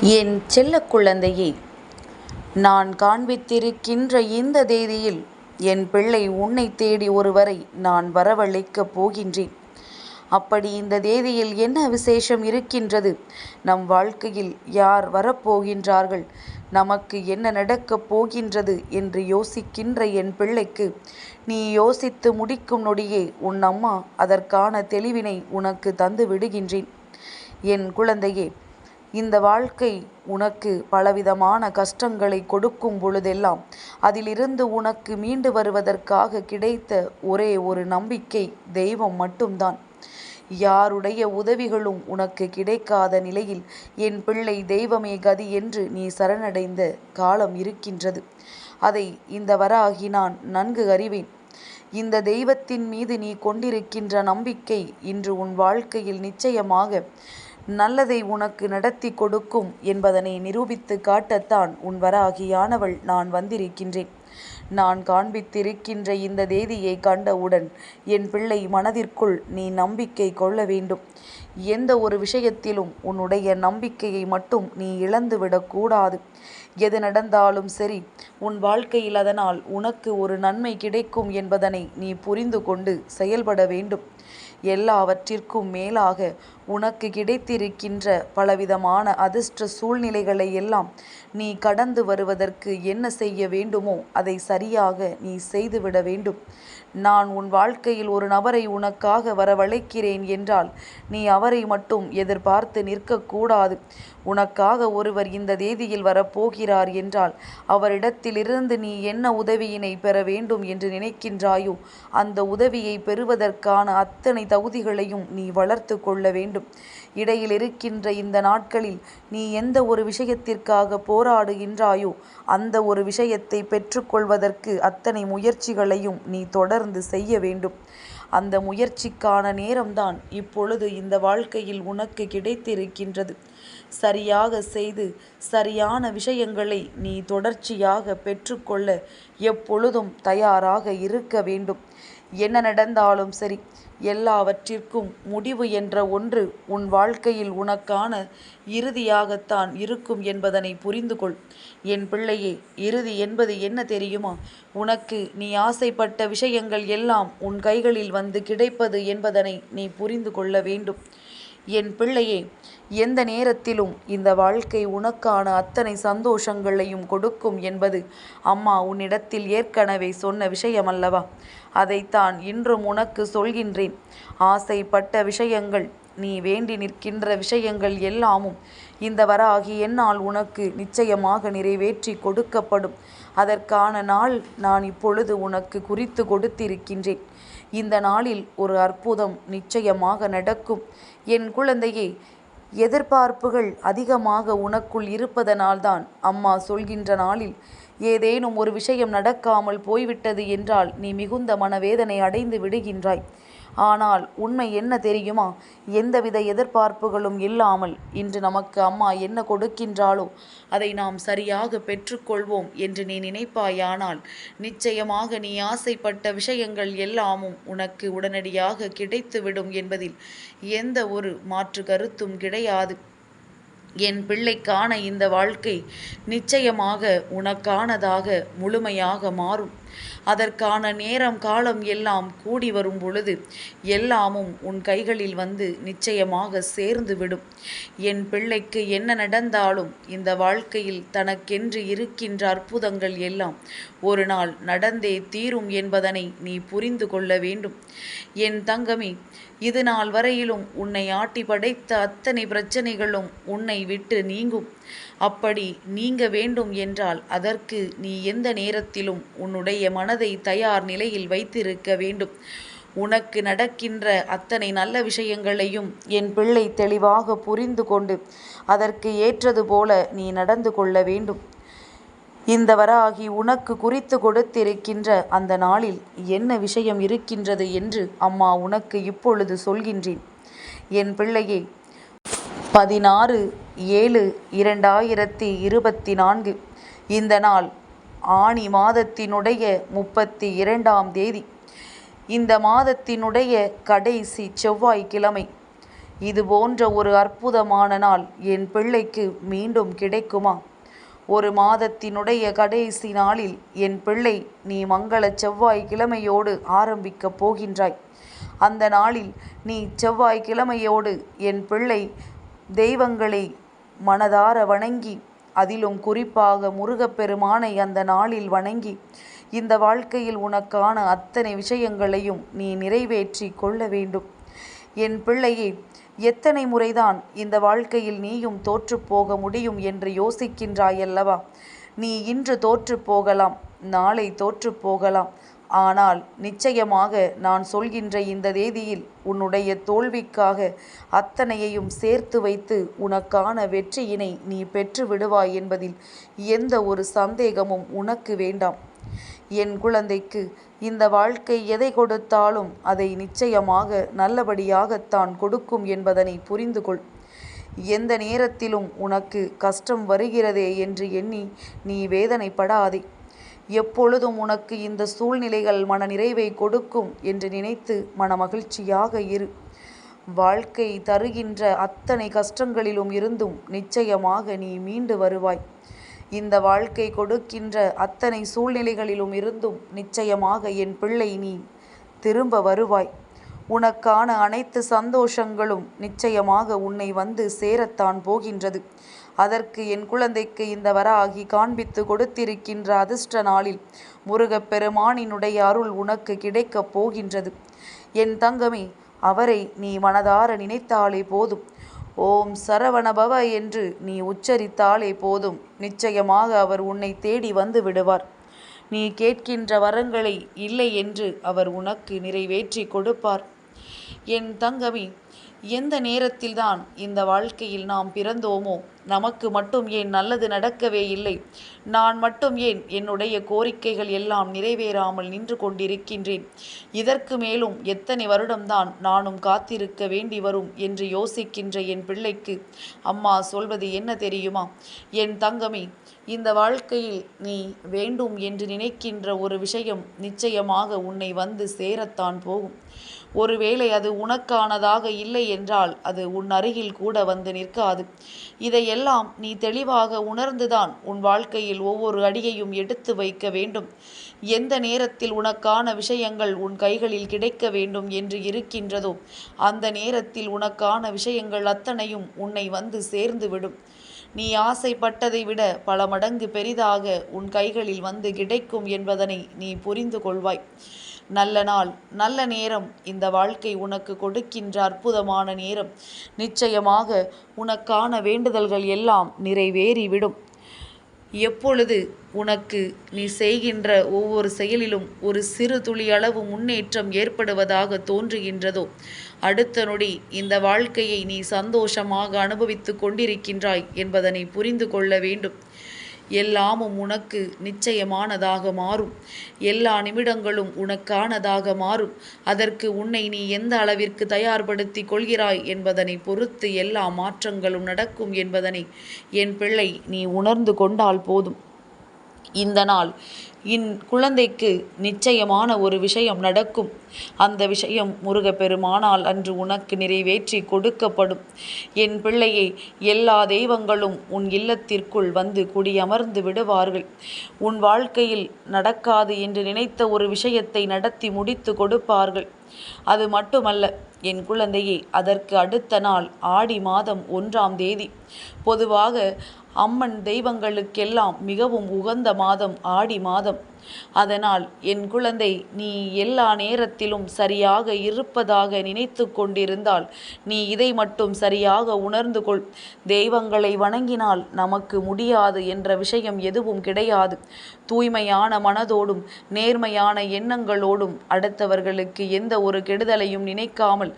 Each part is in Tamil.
என் செல்ல குழந்தையே நான் காண்பித்திருக்கின்ற இந்த தேதியில் என் பிள்ளை உன்னைத் தேடி ஒருவரை நான் வரவழைக்கப் போகின்றேன். அப்படி இந்த தேதியில் என்ன விசேஷம் இருக்கின்றது? நம் வாழ்க்கையில் யார் வரப்போகின்றார்கள்? நமக்கு என்ன நடக்கப் போகின்றது என்று யோசிக்கின்ற என் பிள்ளைக்கு நீ யோசித்து முடிக்கும் நொடியே உன் அம்மா அதற்கான தெளிவினை உனக்கு தந்து விடுகின்றேன். என் குழந்தையே இந்த வாழ்க்கை உனக்கு பலவிதமான கஷ்டங்களை கொடுக்கும் பொழுதெல்லாம் அதிலிருந்து உனக்கு மீண்டு வருவதற்காக கிடைத்த ஒரே ஒரு நம்பிக்கை தெய்வம் மட்டும்தான். யாருடைய உதவிகளும் உனக்கு கிடைக்காத நிலையில் என் பிள்ளை தெய்வமே கதி என்று நீ சரணடைந்த காலம் இருக்கின்றது. அதை இந்த வராகி நான் நன்கு அறிவேன். இந்த தெய்வத்தின் மீது நீ கொண்டிருக்கின்ற நம்பிக்கை இன்று உன் வாழ்க்கையில் நிச்சயமாக நல்லதை உனக்கு நடத்தி கொடுக்கும் என்பதனை நிரூபித்து காட்டத்தான் உன் வராகியானவள் நான் வந்திருக்கின்றேன். நான் காண்பித்திருக்கின்ற இந்த தேதியை கண்டவுடன் என் பிள்ளை மனதிற்குள் நீ நம்பிக்கை கொள்ள வேண்டும். எந்த ஒரு விஷயத்திலும் உன்னுடைய நம்பிக்கையை மட்டும் நீ இழந்துவிடக்கூடாது எது நடந்தாலும் சரி உன் வாழ்க்கையில் அதனால் உனக்கு ஒரு நன்மை கிடைக்கும் என்பதனை நீ புரிந்து கொண்டு செயல்பட வேண்டும். எல்லாவற்றிற்கும் மேலாக உனக்கு கிடைத்திருக்கின்ற பலவிதமான அதிர்ஷ்ட சூழ்நிலைகளை எல்லாம் நீ கடந்து வருவதற்கு என்ன செய்ய வேண்டுமோ அதை சரியாக நீ செய்துவிட வேண்டும். நான் உன் வாழ்க்கையில் ஒரு நபரை உனக்காக வரவழைக்கிறேன் என்றால் நீ அவரை மட்டும் எதிர்பார்த்து நிற்கக்கூடாது உனக்காக ஒருவர் இந்த தேதியில் வரப்போகிறார் என்றால் அவரிடத்திலிருந்து நீ என்ன உதவியினை பெற வேண்டும் என்று நினைக்கின்றாயோ அந்த உதவியை பெறுவதற்கான அத்தனை தகுதிகளையும் நீ வளர்த்து கொள்ள வேண்டும். இடையில் இருக்கின்ற இந்த நாட்களில் நீ எந்த ஒரு விஷயத்திற்காக போராடுகின்றாயோ அந்த ஒரு விஷயத்தை பெற்றுக்கொள்வதற்கு அத்தனை முயற்சிகளையும் நீ தொடர்ந்து செய்ய வேண்டும். அந்த முயற்சிக்கான நேரம்தான் இப்பொழுது இந்த வாழ்க்கையில் உனக்கு கிடைத்திருக்கின்றது. சரியாக செய்து சரியான விஷயங்களை நீ தொடர்ச்சியாக பெற்றுக்கொள்ள எப்பொழுதும் தயாராக இருக்க வேண்டும். என்ன நடந்தாலும் சரி எல்லாவற்றிற்கும் முடிவு என்ற ஒன்று உன் வாழ்க்கையில் உனக்கான இறுதியாகத்தான் இருக்கும் என்பதனை புரிந்து கொள். என் பிள்ளையே இறுதி என்பது என்ன தெரியுமா? உனக்கு நீ ஆசைப்பட்ட விஷயங்கள் எல்லாம் உன் கைகளில் வந்து கிடைப்பது என்பதனை நீ புரிந்து கொள்ள வேண்டும். என் பிள்ளையே எந்த நேரத்திலும் இந்த வாழ்க்கை உனக்கான அத்தனை சந்தோஷங்களையும் கொடுக்கும் என்பது அம்மா உன்னிடத்தில் ஏற்கனவே சொன்ன விஷயமல்லவா? அதைத்தான் இன்றும் உனக்கு சொல்கின்றேன். ஆசைப்பட்ட விஷயங்கள் நீ வேண்டி நிற்கின்ற விஷயங்கள் எல்லாமும் இந்த வராகி என்னால் உனக்கு நிச்சயமாக நிறைவேற்றி கொடுக்கப்படும். அதற்கான நாள் நான் இப்பொழுது உனக்கு குறித்து கொடுத்திருக்கின்றேன். இந்த நாளில் ஒரு அற்புதம் நிச்சயமாக நடக்கும். என் குழந்தையே எதிர்பார்ப்புகள் அதிகமாக உனக்குள் இருப்பதனால்தான் அம்மா சொல்கின்ற நாளில் ஏதேனும் ஒரு விஷயம் நடக்காமல் போய்விட்டது என்றால் நீ மிகுந்த மனவேதனை அடைந்து விடுகின்றாய். ஆனால் உண்மை என்ன தெரியுமா? எந்தவித எதிர்பார்ப்புகளும் இல்லாமல் இன்று நமக்கு அம்மா என்ன கொடுக்கின்றாளோ அதை நாம் சரியாக பெற்றுக்கொள்வோம் என்று நீ நினைப்பாயானால் நிச்சயமாக நீ ஆசைப்பட்ட விஷயங்கள் எல்லாமும் உனக்கு உடனடியாக கிடைத்துவிடும் என்பதில் எந்த ஒரு மாற்று கருத்தும் கிடையாது. என் பிள்ளைக்கான இந்த வாழ்க்கை நிச்சயமாக உனக்கானதாக முழுமையாக மாறும். அதற்கான நேரம் காலம் எல்லாம் கூடி வரும் பொழுது எல்லாமும் உன் கைகளில் வந்து நிச்சயமாக சேர்ந்து விடும். என் பிள்ளைக்கு என்ன நடந்தாலும் இந்த வாழ்க்கையில் தனக்கென்று இருக்கின்ற அற்புதங்கள் எல்லாம் ஒரு நாள் நடந்தே தீரும் என்பதனை நீ புரிந்து கொள்ள வேண்டும். என் தங்கமே இது நாள் வரையிலும் உன்னை ஆட்டி படைத்த அத்தனை பிரச்சனைகளும் உன்னை விட்டு நீங்கும். அப்படி நீங்க வேண்டும் என்றால் அதற்கு நீ எந்த நேரத்திலும் உன்னுடைய மனதை தயார் நிலையில் வைத்திருக்க வேண்டும். உனக்கு நடக்கின்ற அத்தனை நல்ல விஷயங்களையும் என் பிள்ளை தெளிவாக புரிந்து கொண்டு அதற்கு ஏற்றது போல நீ நடந்து கொள்ள வேண்டும். இந்த வராகி உனக்கு குறித்து கொடுத்திருக்கின்ற அந்த நாளில் என்ன விஷயம் இருக்கின்றது என்று அம்மா உனக்கு இப்பொழுது சொல்கின்றேன். என் பிள்ளையே பதினாறு ஏழு இரண்டாயிரத்தி இருபத்தி நான்கு இந்த நாள் ஆனி மாதத்தினுடைய முப்பத்தி இரண்டாம் தேதி. இந்த மாதத்தினுடைய கடைசி செவ்வாய்க்கிழமை இது போன்ற ஒரு அற்புதமான நாள் என் பிள்ளைக்கு மீண்டும் கிடைக்குமா ஒரு மாதத்தினுடைய கடைசி நாளில் என் பிள்ளை நீ மங்கள செவ்வாய் கிழமையோடு ஆரம்பிக்கப் போகின்றாய். அந்த நாளில் நீ செவ்வாய் கிழமையோடு என் பிள்ளை தெய்வங்களை மனதார வணங்கி அதிலும் குறிப்பாக முருகப்பெருமானை அந்த நாளில் வணங்கி இந்த வாழ்க்கையில் உனக்கான அத்தனை விஷயங்களையும் நீ நிறைவேற்றி கொள்ள வேண்டும். என் பிள்ளையை எத்தனை முறைதான் இந்த வாழ்க்கையில் நீயும் தோற்றுப்போக முடியும் என்று யோசிக்கின்றாயல்லவா நீ இன்று தோற்றுப்போகலாம் நாளை தோற்றுப் போகலாம். ஆனால் நிச்சயமாக நான் சொல்கின்ற இந்த தேதியில் உன்னுடைய தோல்விக்காக அத்தனையையும் சேர்த்து வைத்து உனக்கான வெற்றியினை நீ பெற்று விடுவாய் என்பதில் எந்த ஒரு சந்தேகமும் உனக்கு வேண்டாம். என் குழந்தைக்கு இந்த வாழ்க்கை எதை கொடுத்தாலும் அதை நிச்சயமாக நல்லபடியாகத்தான் கொடுக்கும் என்பதனை புரிந்து கொள். எந்த நேரத்திலும் உனக்கு கஷ்டம் வருகிறதே என்று எண்ணி நீ வேதனைப்படாதே. எப்பொழுதும் உனக்கு இந்த சூழ்நிலைகள் மன நிறைவை கொடுக்கும் என்று நினைத்து மனமகிழ்ச்சியாக இரு. வாழ்க்கை தருகின்ற அத்தனை கஷ்டங்களிலும் இருந்தும் நிச்சயமாக நீ மீண்டு வருவாய். இந்த வாழ்க்கை கொடுக்கின்ற அத்தனை சூழ்நிலைகளிலும் இருந்தும் நிச்சயமாக என் பிள்ளை நீ திரும்ப வருவாய். உனக்கான அனைத்து சந்தோஷங்களும் நிச்சயமாக உன்னை வந்து சேரத்தான் போகின்றது. அதற்கு என் குழந்தைக்கு இந்த வராகி காண்பித்து கொடுத்திருக்கின்ற அதிர்ஷ்ட நாளில் முருகப்பெருமானினுடைய அருள் உனக்கு கிடைக்கப் போகின்றது. என் தங்கமே அவரை நீ மனதார நினைத்தாலே போதும். ஓம் சரவணபவ என்று நீ உச்சரித்தாலே போதும். நிச்சயமாக அவர் உன்னை தேடி வந்து விடுவார். நீ கேட்கின்ற வரங்களை இல்லை என்று அவர் உனக்கு நிறைவேற்றி கொடுப்பார். என் தங்கமி எந்த நேரத்தில்தான் இந்த வாழ்க்கையில் நாம் பிறந்தோமோ? நமக்கு மட்டும் ஏன் நல்லது நடக்கவே இல்லை? நான் மட்டும் ஏன் என்னுடைய கோரிக்கைகள் எல்லாம் நிறைவேறாமல் நின்று கொண்டிருக்கின்றேன்? இதற்கு மேலும் எத்தனை வருடம்தான் நானும் காத்திருக்க வேண்டி வரும் என்று யோசிக்கின்ற என் பிள்ளைக்கு அம்மா சொல்வது என்ன தெரியுமா? என் தங்கமே இந்த வாழ்க்கையில் நீ வேண்டும் என்று நினைக்கின்ற ஒரு விஷயம் நிச்சயமாக உன்னை வந்து சேரத்தான் போகும். ஒருவேளை அது உனக்கானதாக இல்லை என்றால் அது உன் அருகில் கூட வந்து நிற்காது. இதை இதையெல்லாம் நீ தெளிவாக உணர்ந்துதான் உன் வாழ்க்கையில் ஒவ்வொரு அடியையும் எடுத்து வைக்க வேண்டும். எந்த நேரத்தில் உனக்கான விஷயங்கள் உன் கைகளில் கிடைக்க வேண்டும் என்று இருக்கின்றதோ அந்த நேரத்தில் உனக்கான விஷயங்கள் அத்தனையும் உன்னை வந்து சேர்ந்துவிடும். நீ ஆசைப்பட்டதை விட பல மடங்கு பெரிதாக உன் கைகளில் வந்து கிடைக்கும் என்பதனை நீ புரிந்து கொள்வாய். நல்ல நாள் நல்ல நேரம் இந்த வாழ்க்கை உனக்கு கொடுக்கின்ற அற்புதமான நேரம். நிச்சயமாக உனக்கான வேண்டுதல்கள் எல்லாம் நிறைவேறிவிடும். எப்பொழுது உனக்கு நீ செய்கின்ற ஒவ்வொரு செயலிலும் ஒரு சிறு துளி அளவு முன்னேற்றம் ஏற்படுவதாக தோன்றுகின்றதோ அடுத்த நொடி இந்த வாழ்க்கையை நீ சந்தோஷமாக அனுபவித்து கொண்டிருக்கின்றாய் என்பதனை புரிந்து கொள்ள வேண்டும். எல்லாமும் உனக்கு நிச்சயமானதாக மாறும். எல்லா நிமிடங்களும் உனக்கானதாக மாறும். அதற்கு உன்னை நீ எந்த அளவிற்கு தயார்படுத்தி கொள்கிறாய் என்பதனை பொறுத்து எல்லா மாற்றங்களும் நடக்கும் என்பதனை என் பிள்ளை நீ உணர்ந்து கொண்டால் போதும். இந்த நாள் இன் குழந்தைக்கு நிச்சயமான ஒரு விஷயம் நடக்கும். அந்த விஷயம் முருகப்பெருமானால் அன்று உனக்கு நிறைவேற்றி கொடுக்கப்படும். என் பிள்ளையை எல்லா தெய்வங்களும் உன் இல்லத்திற்குள் வந்து குடியமர்ந்து விடுவார்கள். உன் வாழ்க்கையில் நடக்காது என்று நினைத்த ஒரு விஷயத்தை நடத்தி முடித்து கொடுப்பார்கள். அது மட்டுமல்ல என் குழந்தையே அதற்கு அடுத்த நாள் ஆடி மாதம் ஒன்றாம் தேதி. பொதுவாக அம்மன் தெய்வங்களுக்கெல்லாம் மிகவும் உகந்த மாதம் ஆடி மாதம். அதனால் என் குழந்தை நீ எல்லா நேரத்திலும் சரியாக இருப்பதாக நினைத்து கொண்டிருந்தால் நீ இதை மட்டும் சரியாக உணர்ந்து கொள். தெய்வங்களை வணங்கினால் நமக்கு முடியாது என்ற விஷயம் எதுவும் கிடையாது. தூய்மையான மனதோடும் நேர்மையான எண்ணங்களோடும் அடுத்தவர்களுக்கு எந்த ஒரு கெடுதலையும் நினைக்காமல்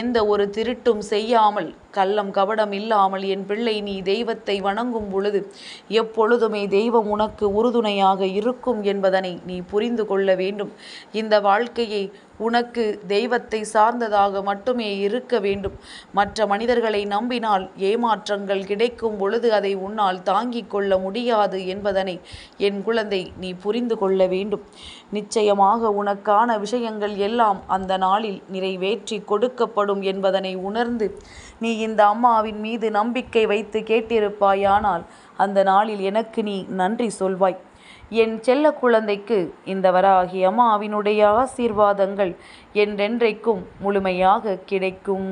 எந்த ஒரு திருட்டும் செய்யாமல் கள்ளம் கபடம் இல்லாமல் என் பிள்ளை நீ தெய்வத்தை வணங்கும் பொழுது எப்பொழுதுமே தெய்வம் உனக்கு உறுதுணையாக இருக்கும் என்பதனை நீ புரிந்து கொள்ள வேண்டும். இந்த வாழ்க்கையை உனக்கு தெய்வத்தை சார்ந்ததாக மட்டுமே இருக்க வேண்டும். மற்ற மனிதர்களை நம்பினால் ஏமாற்றங்கள் கிடைக்கும் பொழுது அதை உன்னால் தாங்கிக் கொள்ள முடியாது என்பதனை என் குழந்தை நீ புரிந்து கொள்ள வேண்டும். நிச்சயமாக உனக்கான விஷயங்கள் எல்லாம் அந்த நாளில் நிறைவேற்றி கொடுக்கப்படும் என்பதனை உணர்ந்து நீ இந்த அம்மாவின் மீது நம்பிக்கை வைத்து கேட்டிருப்பாயானால் அந்த நாளில் எனக்கு நீ நன்றி சொல்வாய். என் செல்ல குழந்தைக்கு இந்த வராகி அம்மாவினுடைய ஆசீர்வாதங்கள் என்றென்றைக்கும் முழுமையாக கிடைக்கும்.